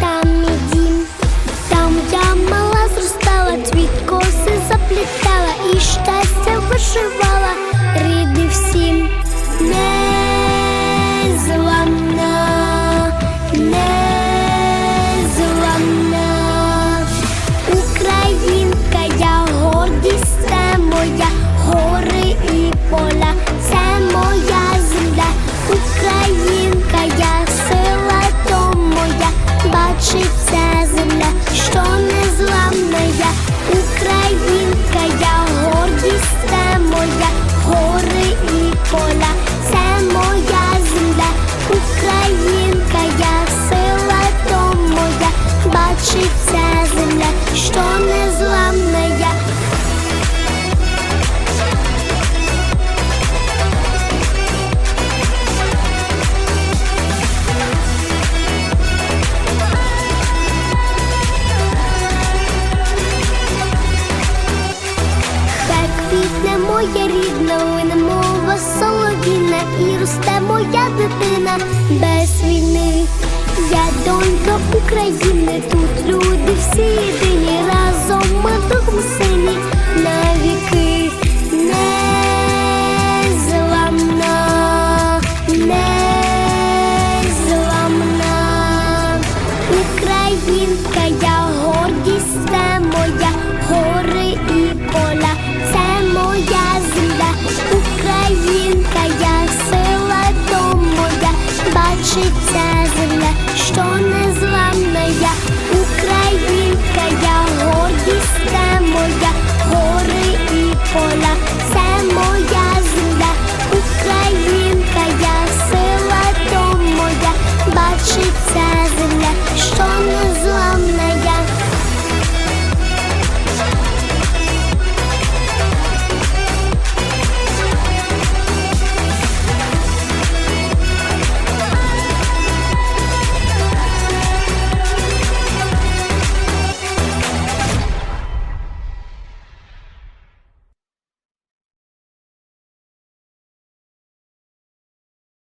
там мій там я мала зростала, цвіт коси заплітала і щастя вишивала. Моя рідна, лине мова солов'їна, і росте моя дитина без війни. Я донька України, тут люди всі єдині, разом ми духом сині навіки незламна, незламна. Українка, я гордість, це моя гори і поля, cola